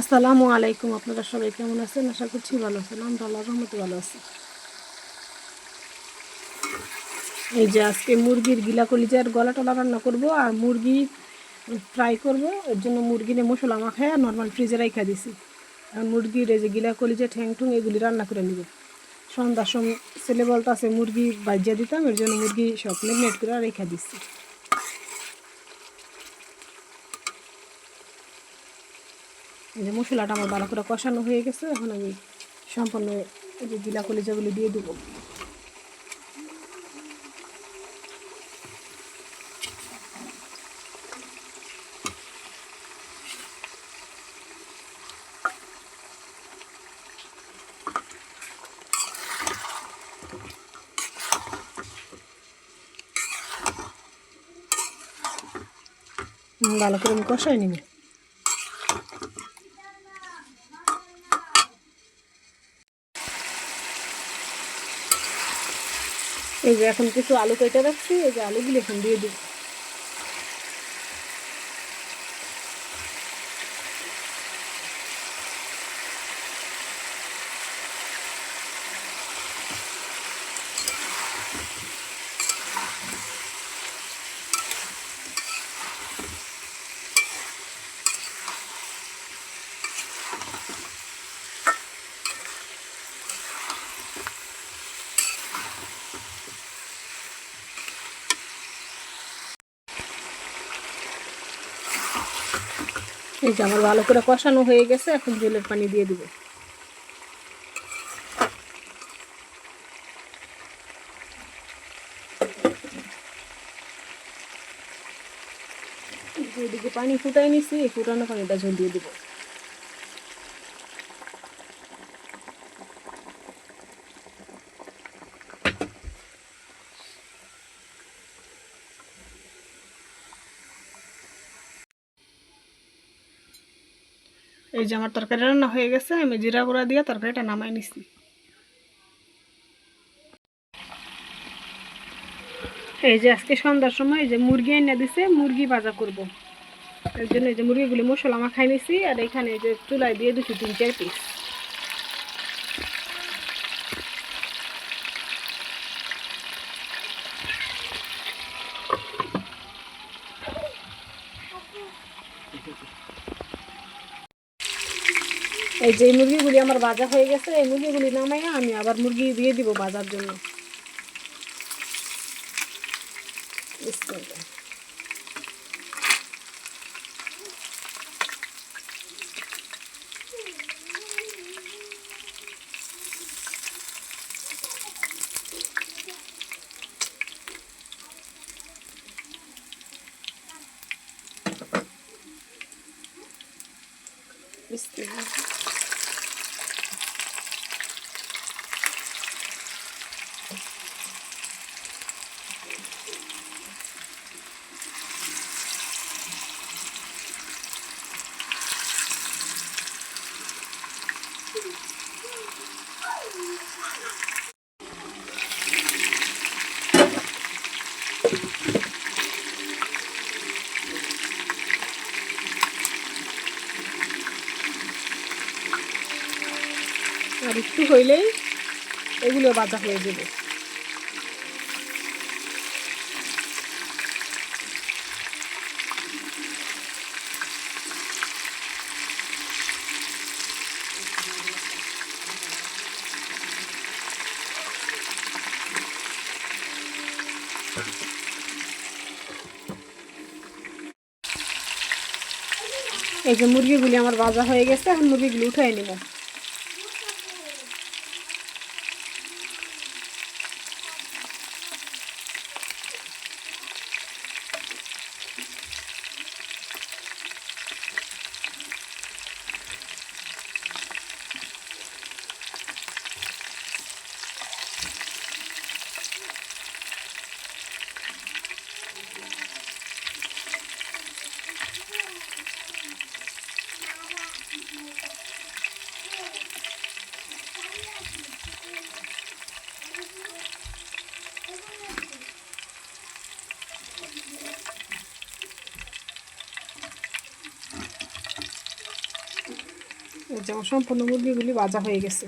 আসসালামু আলাইকুম, আপনারা সবাই কেমন আছেন? আশা করছি ভালো আছেন। আমরা আল্লাহর রহমতে ভালো আছি। এই যে আজকে মুরগির গিলা কলিজার গলা টলা রান্না করব আর মুরগি ফ্রাই করব। এর জন্য মুরগিনে মশলা মাখায় আর নর্মাল ফ্রিজে রাখা দিছি। আর মুরগির এই যে গিলা কলিজা ঠ্যাং ঠুং এগুলি রান্না করে নিব। সন্ধ্যার সময় ছেলে বলতে আছে মুরগি বাজিয়া দিতাম, এর জন্য মুরগি সব মেরিনেট করে রেখা দিচ্ছি যে মশলাটা আমার ভালো করে কষানো হয়ে গেছে, এখন আমি সম্পূর্ণ এই যে গিলা কলিজাগুলি দিয়ে দেবো। ভালো করে আমি কষাই নিবি। এই যে এখন কিছু আলু কেটে রাখছি এই যে আলুগুলি এখন দিয়ে দিব এই যে আমার ভালো করে কষানো হয়ে গেছে, এখন জলের পানি দিয়ে দিব। এদিকে পানি ফুটাই নিছি ফুটানো পানিটা ঝোল দিয়ে দিব। এই যে আমার তরকারি রান্না হয়ে গেছে, আমি জিরা গুঁড়া দিয়ে তরকারিটা নামাই নিছি। এই যে আজকে সন্ধ্যার সময় এই যে মুরগি এনে দিছে, মুরগি ভাজা করব। এর জন্য এই যে মুরগিগুলি মশলা মাখাই নিছি, আর এখানে এই যে চুলায় দিয়ে দিছি তিন, চার পিস এই যে এই মুরগিগুলি আমার ভাজা হয়ে গেছে, এই মুরগিগুলি নামাইয়া আমি আবার মুরগি দিয়ে দিব বাজার জন্য। precisam. আর একটু হইলেই এগুলো বাজা হয়ে যাবে। এই যে মুরগিগুলি আমার ভাজা হয়ে গেছে, এখন মুরগিগুলি উঠাই নেব। এই যে আমার সম্পূর্ণ মুরগিগুলি ভাজা হয়ে গেছে।